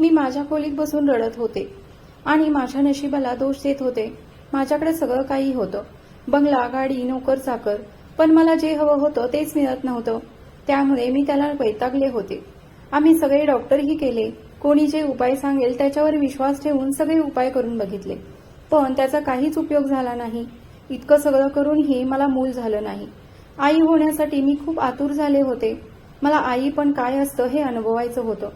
मी माझ्या खोलीत बसून रडत होते. आणि माझ्या नशिबाला दोष देत होते. माझ्याकडे सगळं काही होतं. बंगला गाडी नोकर चाकर पण मला जे हवं होतं तेच मिळत नव्हतं. त्यामुळे मी त्याला वैतागले होते. आम्ही सगळे डॉक्टरही केले. कोणी जे उपाय सांगेल त्याच्यावर विश्वास ठेवून सगळे उपाय करून बघितले. पण त्याचा काहीच उपयोग झाला नाही. इतकं सगळं करूनही मला मूल झालं नाही. आई होण्यासाठी मी खूप आतुर झाले होते. मला आई पण काय असतं हे अनुभवायचं होतं.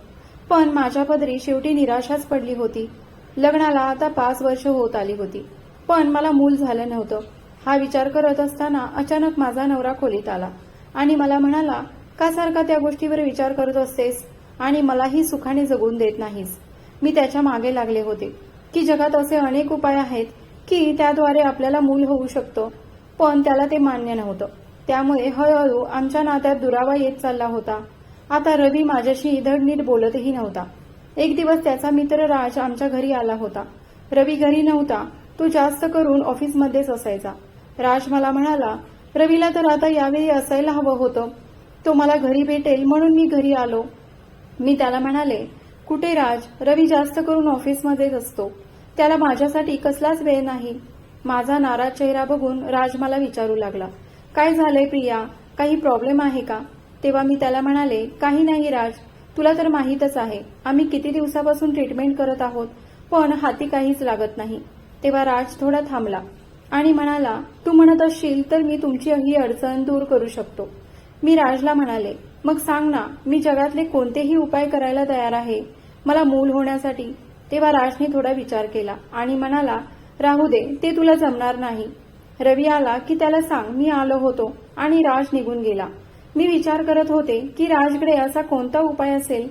पण माझ्या पदरी शेवटी निराशाच पडली होती. लग्नाला आता पाच वर्ष होत आली होती. पण मला मूल झालं नव्हतं. हा विचार करत असताना अचानक माझा नवरा खोलीत आला आणि मला म्हणाला का सारखा त्या गोष्टीवर विचार करत असतेस आणि मलाही सुखाने जगून देत नाहीस? मी त्याच्यामागे लागले होते. की जगात असे अनेक उपाय आहेत की त्याद्वारे आपल्याला मूल होऊ शकतं. पण त्याला ते मान्य नव्हतं. त्यामुळे हळूहळू आमच्या नात्यात दुरावा येत चालला होता. आता रवी माझ्याशी धड नीट बोलतही नव्हता. एक दिवस त्याचा मित्र राज आमच्या घरी आला होता. रवी घरी नव्हता. तो जास्त करून ऑफिसमध्येच असायचा. राज मला म्हणाला रवीला तर आता यावेळी असायला हवं होतं. तो मला घरी भेटेल म्हणून मी घरी आलो. मी त्याला म्हणाले कुठे राज? रवी जास्त करून ऑफिसमध्येच असतो. त्याला माझ्यासाठी कसलाच वेळ नाही. माझा नाराज चेहरा बघून राज मला विचारू लागला काय झालंय प्रिया? काही प्रॉब्लेम आहे का? तेव्हा मी त्याला म्हणाले काही नाही राज तुला तर माहीतच आहे आम्ही किती दिवसापासून ट्रीटमेंट करत आहोत पण हाती काहीच लागत नाही. तेव्हा राज थोडा थांबला आणि म्हणाला तू म्हणत असशील तर मी तुमची ही अडचण दूर करू शकतो. मी राजला म्हणाले मग सांग ना मी जगातले कोणतेही उपाय करायला तयार आहे? मला मूल होण्यासाठी? तेव्हा राजने थोडा विचार केला आणि म्हणाला राहू दे ते तुला जमणार नाही. रवी आला की त्याला सांग मी आलो होतो. आणि राज निघून गेला. मी विचार करत होते की राजकडे असा कोणता उपाय असेल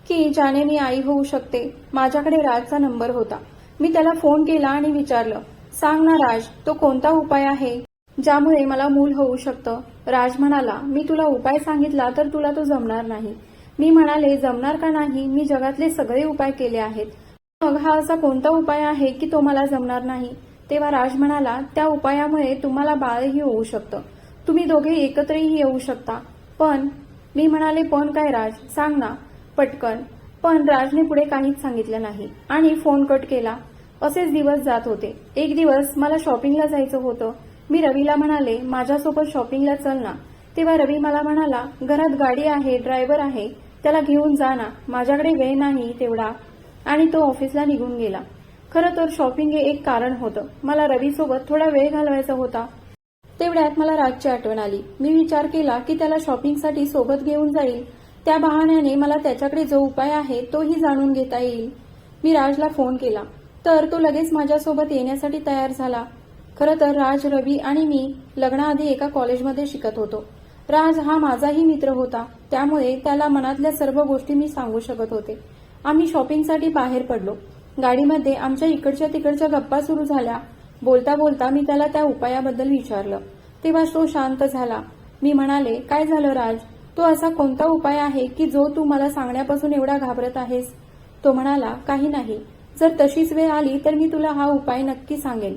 की ज्याने मी आई होऊ शकते? माझ्याकडे राजचा नंबर होता. मी त्याला फोन केला आणि विचारलं सांग ना राज तो कोणता उपाय आहे ज्यामुळे मला मूल होऊ शकतं? राज म्हणाला मी तुला उपाय सांगितला तर तुला तो जमणार नाही. मी म्हणाले जमणार का नाही? मी जगातले सगळे उपाय केले आहेत. मग हा असा कोणता उपाय आहे की तो मला जमणार नाही? तेव्हा राज म्हणाला त्या उपायामुळे तुम्हाला बाळही होऊ शकतं. तुम्ही दोघे एकत्रही येऊ शकता. पण मी म्हणाले पण काय राज? सांग ना. पटकन. पण राजने पुढे काहीच सांगितलं नाही आणि फोन कट केला. असेच दिवस जात होते. एक दिवस मला शॉपिंगला जायचं होतं. मी रवीला म्हणाले माझ्यासोबत शॉपिंगला चल ना. तेव्हा रवी मला म्हणाला घरात गाडी आहे ड्रायव्हर आहे त्याला घेऊन जा ना. माझ्याकडे वेळ नाही तेवढा. आणि तो ऑफिसला निघून गेला. खरं तर शॉपिंग हे एक कारण होतं. मला रवीसोबत थोडा वेळ घालवायचा होता. तेवढ्यात मला राजची आठवण आली. मी विचार केला की त्याला शॉपिंगसाठी सोबत घेऊन जाईल. त्या बहाण्याने मला त्याच्याकडे जो उपाय आहे तोही जाणून घेता येईल. मी राजला फोन केला. तर तो लगेच माझ्यासोबत येण्यासाठी तयार झाला. खरं तर राज रवी आणि मी लग्नाआधी एका कॉलेजमध्ये शिकत होतो. राज हा माझाही मित्र होता. त्यामुळे त्याला मनातल्या सर्व गोष्टी मी सांगू शकत होते. आम्ही शॉपिंगसाठी बाहेर पडलो. गाडीमध्ये आमच्या इकडच्या तिकडच्या गप्पा सुरू झाल्या. बोलता बोलता मी त्याला त्या उपायाबद्दल विचारलं. तेव्हा तो शांत झाला. मी म्हणाले काय झालं राज? तो असा कोणता उपाय आहे की जो तू मला सांगण्यापासून एवढा घाबरत आहेस? तो म्हणाला काही नाही. जर तशीच वेळ आली तर मी तुला हा उपाय नक्की सांगेन.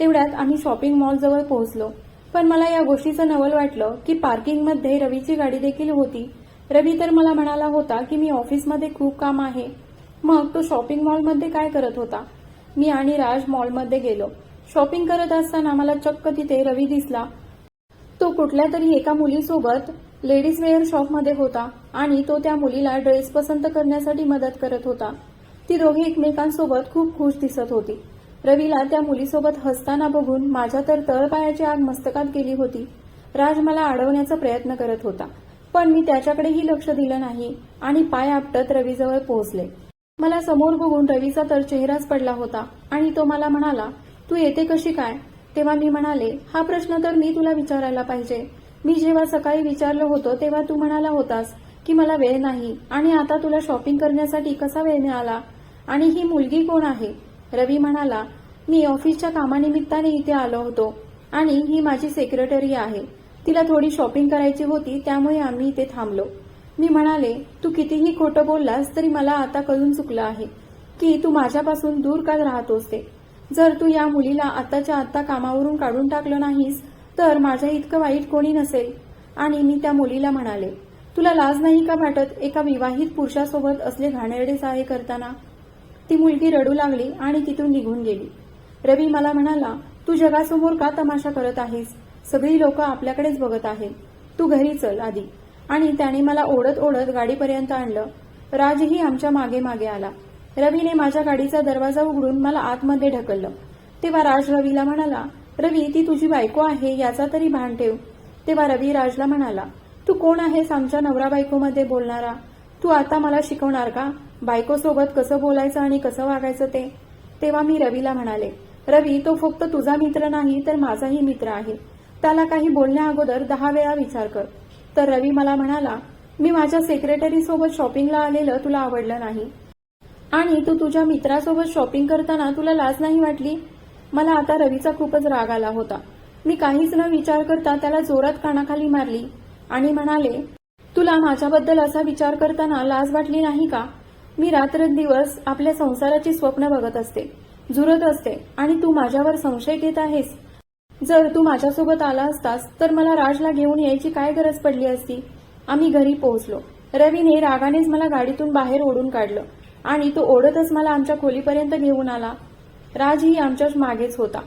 तेवढ्यात आम्ही शॉपिंग मॉलजवळ पोहोचलो. पण मला या गोष्टीचं नवल वाटलं की पार्किंगमध्ये रवीची गाडी देखील होती. रवी तर मला म्हणाला होता की मी ऑफिसमध्ये खूप काम आहे. मग तो शॉपिंग मॉलमध्ये काय करत होता? मी आणि राज मॉलमध्ये गेलो. शॉपिंग करत असताना मला चक्क तिथे रवी दिसला. तो कुठल्या तरी एका मुलीसोबत लेडीज वेअर शॉपमध्ये होता आणि तो त्या मुलीला ड्रेस पसंत करण्यासाठी मदत करत होता. ती दोघे एकमेकांसोबत खूप खुश दिसत होती. रवीला त्या मुलीसोबत हसताना बघून माझ्या तर तळपायाची आग मस्तकात गेली होती. राज मला अडवण्याचा प्रयत्न करत होता पण मी त्याच्याकडेही लक्ष दिलं नाही आणि पाय आपटत रवीजवळ पोहोचले. मला समोर बघून रवीचा तर चेहराच पडला होता आणि तो मला म्हणाला तू येते कशी काय? तेव्हा मी म्हणाले हा प्रश्न तर मी तुला विचारायला पाहिजे. मी जेव्हा सकाळी विचारलं होतं तेव्हा तू म्हणाला होतास की मला वेळ नाही आणि आता तुला शॉपिंग करण्यासाठी कसा वेळ मिळाला? आणि ही मुलगी कोण आहे? रवी म्हणाला मी ऑफिसच्या कामानिमित्ताने इथे आलो होतो आणि ही माझी सेक्रेटरी आहे. तिला थोडी शॉपिंग करायची होती त्यामुळे आम्ही इथे थांबलो. मी म्हणाले तू कितीही खोटं बोललास तरी मला आता कळून चुकलं आहे की तू माझ्यापासून दूर का राहतोस ते? जर तू या मुलीला आताच्या आत्ता कामावरून काढून टाकलं नाहीस तर माझ्या इतकं वाईट कोणी नसेल. आणि मी त्या मुलीला म्हणाले तुला लाज नाही का वाटत एका विवाहित पुरुषासोबत असले घाणेरडे साहे करताना? ती मुलगी रडू लागली आणि तिथून निघून गेली. रवी मला म्हणाला तू जगासमोर का तमाशा करत आहेस? सगळी लोक आपल्याकडेच बघत आहेत. तू घरी चल आधी. आणि त्याने मला ओढत ओढत गाडीपर्यंत आणलं. राजही आमच्या मागे मागे आला. रवीने माझ्या गाडीचा दरवाजा उघडून मला आतमध्ये ढकललं. तेव्हा राज रवीला म्हणाला रवी ती तुझी बायको आहे याचा तरी भान ठेव. तेव्हा रवी राजला म्हणाला तू कोण आहेस आमच्या नवरा बायकोमध्ये बोलणारा? तू आता मला शिकवणार का? बायकोसोबत कसं बोलायचं आणि कसं वागायचं ते? तेव्हा मी रवीला म्हणाले रवी तो फक्त तुझा मित्र नाही तर माझाही मित्र आहे. त्याला काही बोलण्या अगोदर दहा वेळा विचार कर. तर रवी मला म्हणाला मी माझ्या सेक्रेटरी सोबत शॉपिंगला आलेलं तुला आवडलं नाही. आणि तू तुझ्या मित्रासोबत शॉपिंग करताना तुला लाज नाही वाटली? मला आता रवीचा खूपच राग आला होता. मी काहीच न विचार करता त्याला जोरात कानाखाली मारली आणि म्हणाले तुला माझ्याबद्दल असा विचार करताना लाज वाटली नाही का? मी रात्रंदिवस आपल्या संसाराची स्वप्न बघत असते झुरत असते आणि तू माझ्यावर संशय घेत आहेस. जर तू माझ्यासोबत आला असतास तर मला राजला घेऊन यायची काय गरज पडली असती? आम्ही घरी पोहोचलो. रवीने रागानेच मला गाडीतून बाहेर ओढून काढलं. आणि तो ओढतच मला आमच्या खोलीपर्यंत घेऊन आला. राजही आमच्या मागेच होता.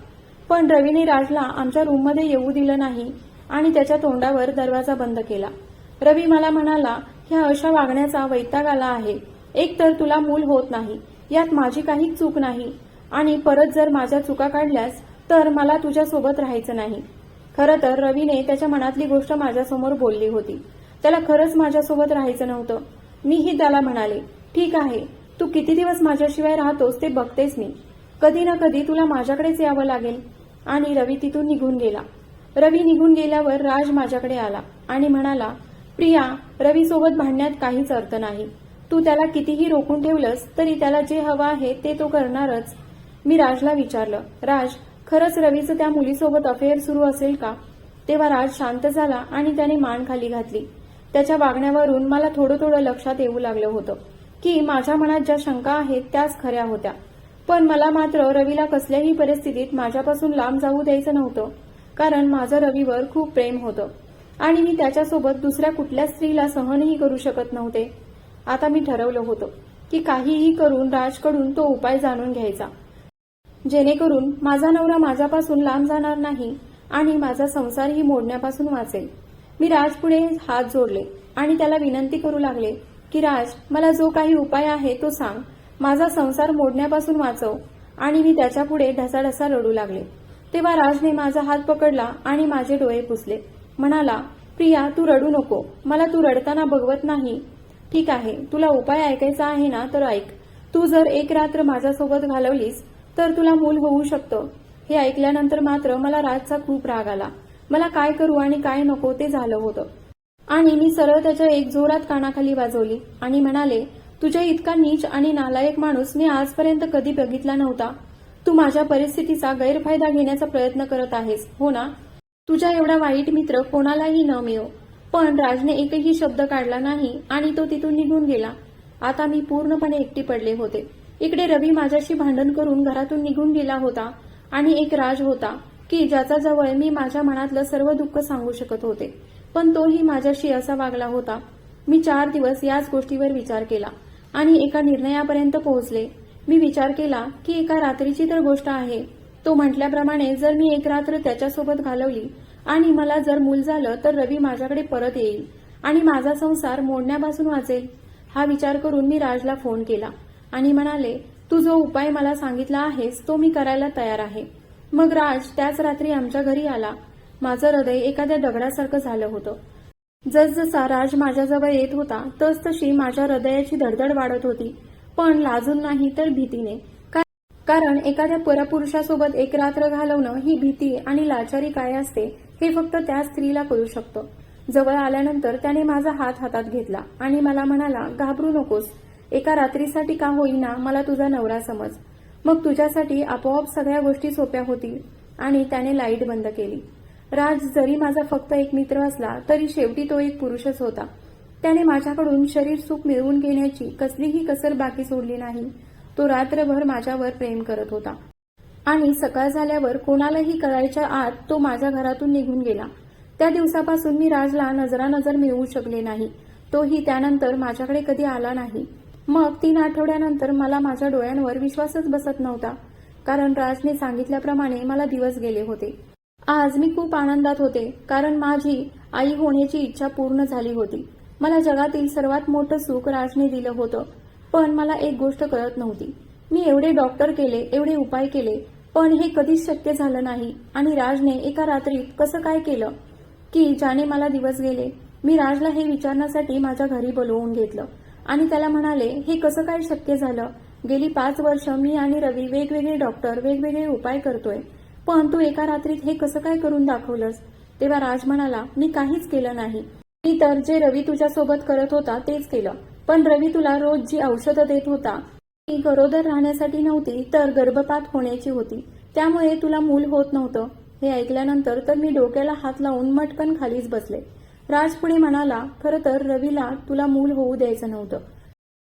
पण रवीने राजला आमच्या रूममध्ये येऊ दिलं नाही आणि त्याच्या तोंडावर दरवाजा बंद केला. रवी मला म्हणाला ह्या अशा वागण्याचा वैताग आला आहे. एक तर तुला मूल होत नाही. यात माझी काही चूक नाही. आणि परत जर माझ्या चुका काढल्यास तर मला तुझ्यासोबत राहायचं नाही. खरं तर रवीने त्याच्या मनातली गोष्ट माझ्यासमोर बोलली होती. त्याला खरंच माझ्यासोबत राहायचं नव्हतं. मीही त्याला म्हणाले ठीक आहे. तू किती दिवस माझ्याशिवाय राहतोस ते बघतेस मी. कधी ना कधी तुला माझ्याकडेच यावं लागेल. आणि रवी तिथून निघून गेला. रवी निघून गेल्यावर राज माझ्याकडे आला आणि म्हणाला प्रिया रवी सोबत भांडण्यात काहीच अर्थ नाही. तू त्याला कितीही रोखून ठेवलंस तरी त्याला जे हवं आहे ते तो करणारच. मी राजला विचारलं राज खरंच रवीचं त्या मुलीसोबत अफेअर सुरू असेल का? तेव्हा राज शांत झाला आणि त्याने मान खाली घातली. त्याच्या वागण्यावरून मला थोडं थोडं लक्षात येऊ लागलं होतं. की माझ्या मनात ज्या शंका आहेत त्याच खऱ्या होत्या. पण मला मात्र रवीला कसल्याही परिस्थितीत माझ्यापासून लांब जाऊ द्यायचं नव्हतं कारण माझं रवीवर खूप प्रेम होतं. आणि मी त्याच्यासोबत दुसऱ्या कुठल्या स्त्रीला सहनही करू शकत नव्हते. आता मी ठरवलं होतं की काहीही करून राजकडून तो उपाय जाणून घ्यायचा. जेणेकरून माझा नवरा माझ्यापासून लांब जाणार नाही आणि माझा संसारही मोडण्यापासून वाचेल. मी राजपुढे हात जोडले आणि त्याला विनंती करू लागले की राज मला जो काही उपाय आहे तो सांग. माझा संसार मोडण्यापासून वाचव. आणि मी त्याच्यापुढे ढसाढसा रडू लागले. तेव्हा राजने माझा हात पकडला आणि माझे डोळे पुसले. म्हणाला प्रिया तू रडू नको. मला तू रडताना बघवत नाही. ठीक आहे तुला उपाय ऐकायचा आहे ना तर ऐक. तू जर एक रात्र माझ्यासोबत घालवलीस तर तुला मूल होऊ शकतं. हे ऐकल्यानंतर मात्र मला राजचा खूप राग आला. मला काय करू आणि काय नको ते झालं होतं. आणि मी सरळ त्याच्या एक जोरात कानाखाली वाजवली आणि म्हणाले तुझ्या इतका नीच आणि नालायक माणूस मी आजपर्यंत कधी बघितला नव्हता. तू माझ्या परिस्थितीचा गैरफायदा घेण्याचा प्रयत्न करत आहेस हो ना? तुझ्या एवढा वाईट मित्र कोणालाही न मिळो. पण राजने एकही शब्द काढला नाही आणि तो तिथून निघून गेला. आता मी पूर्णपणे एकटी पडले होते. इकडे रवी माझ्याशी भांडण करून घरातून निघून गेला होता आणि एक राज होता की ज्याचा जवळ मी माझ्या मनातलं सर्व दुःख सांगू शकत होते. पण तोही माझ्याशी असा वागला होता. मी चार दिवस याच गोष्टीवर विचार केला आणि एका निर्णयापर्यंत पोहोचले. मी विचार केला की एका रात्रीची तर गोष्ट आहे. तो म्हटल्याप्रमाणे जर मी एक रात्र त्याच्यासोबत घालवली आणि मला जर मूल झालं तर रवी माझ्याकडे परत येईल आणि माझा संसार मोडण्यापासून वाचेल. हा विचार करून मी राजला फोन केला आणि म्हणाले तू जो उपाय मला सांगितला आहेस तो मी करायला तयार आहे. मग राज त्याच रात्री आमच्या घरी आला. माझं हृदय एखाद्या दगडासारखं झालं होतं. जसजसा राज माझ्याजवळ येत होता तस तशी माझ्या हृदयाची धडधड वाढत होती. पण लाजून नाही तर भीतीने. कारण एखाद्या परपुरुषासोबत एक रात्र घालवणं ही भीती आणि लाचारी काय असते हे फक्त त्या स्त्रीला कळू शकतं. जवळ आल्यानंतर त्याने माझा हात हातात घेतला आणि मला म्हणाला घाबरू नकोस. एका रात्रीसाठी का होईना मला तुझा नवरा समज. मग तुझ्यासाठी आपोआप सगळ्या गोष्टी सोप्या होतील. आणि त्याने लाइट बंद केली. राज जरी माझा फक्त एक मित्र असला तरी शेवटी तो एक पुरुषच होता. त्याने माझ्याकडून शरीर सुख मिळवून घेण्याची कसलीही कसर बाकी सोडली नाही. तो रात्रभर माझ्यावर प्रेम करत होता. आणि सकाळ झाल्यावर कोणालाही कळायच्या आत तो माझ्या घरातून निघून गेला. त्या दिवसापासून मी राजला नजरानजर मिळवू शकले नाही. तोही त्यानंतर माझ्याकडे कधी आला नाही. मग तीन आठवड्यानंतर मला माझ्या डोळ्यांवर विश्वासच बसत नव्हता. कारण राजने सांगितल्याप्रमाणे मला दिवस गेले होते. आज मी खूप आनंदात होते कारण माझी आई होण्याची इच्छा पूर्ण झाली होती. मला जगातील सर्वात मोठं सुख राजने दिलं होतं पण मला एक गोष्ट कळत नव्हती. मी एवढे डॉक्टर केले एवढे उपाय केले पण हे कधीच शक्य झालं नाही. आणि राजने एका रात्रीत कसं काय केलं? की ज्याने मला दिवस गेले मी राजला हे विचारण्यासाठी माझ्या घरी बोलवून घेतलं. आणि त्याला म्हणाले हे कसं काय शक्य झालं? गेली पाच वर्ष मी आणि रवी वेगवेगळे डॉक्टर वेगवेगळे उपाय करतोय. पण तू एका रात्रीत हे कसं काय करून दाखवलंस? तेव्हा राज म्हणाला मी काहीच केलं नाही. मी तर जे रवी तुझ्यासोबत करत होता तेच केलं. पण रवी तुला रोज जी औषधं देत होता ती गरोदर राहण्यासाठी नव्हती तर गर्भपात होण्याची होती. त्यामुळे तुला मूल होत नव्हतं. हे ऐकल्यानंतर तर मी डोक्याला हात लावून मटकन खालीच बसले. राज पुढे म्हणाला खरं तर रवीला तुला मूल होऊ द्यायचं नव्हतं.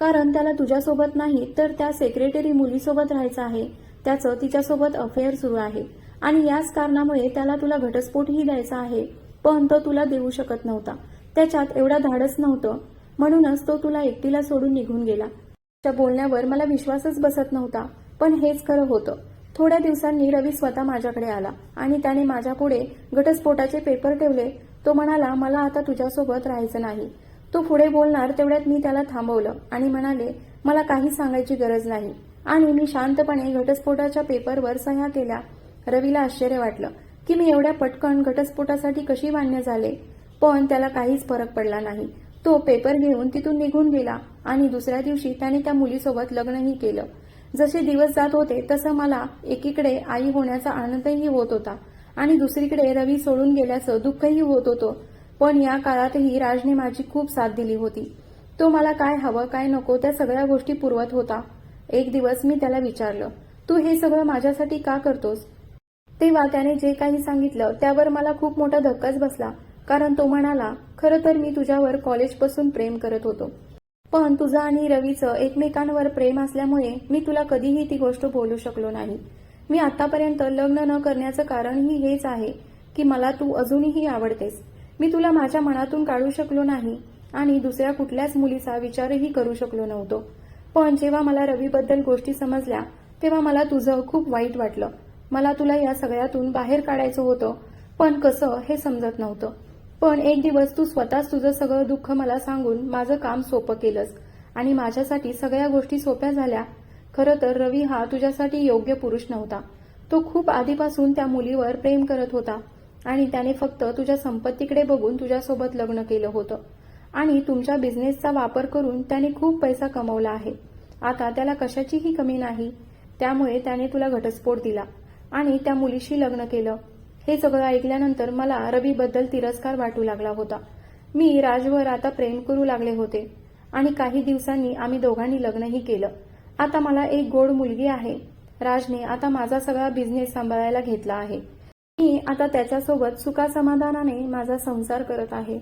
कारण त्याला तुझ्यासोबत नाही तर त्या सेक्रेटरी मुलीसोबत राहायचं आहे. त्याचं तिच्यासोबत अफेअर सुरू आहे. आणि याच कारणामुळे त्याला तुला घटस्फोटही द्यायचा आहे पण तो तुला देऊ शकत नव्हता. त्याच्यात एवढा धाडस नव्हतं. म्हणूनच तो तुला एकटीला सोडून निघून गेला. त्या बोलण्यावर मला विश्वासच बसत नव्हता पण हेच खरं होतं. थोड्या दिवसांनी रवी स्वतः माझ्याकडे आला आणि त्याने माझ्यापुढे घटस्फोटाचे पेपर ठेवले. तो म्हणाला मला आता तुझ्यासोबत राहायचं नाही. तो पुढे बोलणार तेवढ्यात मी त्याला थांबवलं आणि म्हणाले मला काही सांगायची गरज नाही. आणि मी शांतपणे घटस्फोटाच्या पेपरवर सह्या केल्या. रवीला आश्चर्य वाटलं की मी एवढ्या पटकन घटस्फोटासाठी कशी मान्य झाले? पण त्याला काहीच फरक पडला नाही. तो पेपर घेऊन तिथून निघून गेला आणि दुसऱ्या दिवशी त्याने त्या मुलीसोबत लग्नही केलं. जसे दिवस जात होते तसं मला एकीकडे आई होण्याचा आनंदही होत होता आणि दुसरीकडे रवी सोडून गेल्याचं दुःखही होत होतं. पण या काळातही राजने माझी खूप साथ दिली होती. तो मला काय हवं काय नको त्या सगळ्या गोष्टी पुरवत होता. एक दिवस मी त्याला विचारलं तू हे सगळं माझ्यासाठी का करतोस? तेव्हा त्याने जे काही सांगितलं त्यावर मला खूप मोठा धक्काच बसला. कारण तो म्हणाला खरं तर मी तुझ्यावर कॉलेजपासून प्रेम करत होतो. पण तुझं आणि रवीचं एकमेकांवर प्रेम असल्यामुळे मी तुला कधीही ती गोष्ट बोलू शकलो नाही. मी आतापर्यंत लग्न न करण्याचं कारणही हेच आहे की मला तू अजूनही आवडतेस. मी तुला माझ्या मनातून काढू शकलो नाही आणि दुसऱ्या कुठल्याच मुलीचा विचारही करू शकलो नव्हतो. पण जेव्हा मला रवीबद्दल गोष्टी समजल्या तेव्हा मला तुझं खूप वाईट वाटलं. मला तुला या सगळ्यातून बाहेर काढायचं होतं पण कसं हे समजत नव्हतं. पण एक दिवस तू स्वतःच तुझं सगळं दुःख मला सांगून माझं काम सोपं केलंस आणि माझ्यासाठी सगळ्या गोष्टी सोप्या झाल्या. खरं तर रवी हा तुझ्यासाठी योग्य पुरुष नव्हता. तो खूप आधीपासून त्या मुलीवर प्रेम करत होता आणि त्याने फक्त तुझ्या संपत्तीकडे बघून तुझ्यासोबत लग्न केलं होतं. आणि तुमच्या बिझनेसचा वापर करून त्याने खूप पैसा कमवला आहे. आता त्याला कशाचीही कमी नाही. त्यामुळे त्याने तुला घटस्फोट दिला. आणि त्या मुलीशी लग्न केलं. हे सगळं ऐकल्यानंतर मला रवीबद्दल तिरस्कार वाटू लागला होता. मी राजवर आता प्रेम करू लागले होते आणि काही दिवसांनी आम्ही दोघांनी लग्नही केलं. आता मला एक गोड मुलगी आहे. राजने आता माझा सगळा बिझनेस सांभाळायला घेतला आहे. मी आता त्याच्यासोबत सुखासमाधानाने माझा संसार करत आहे.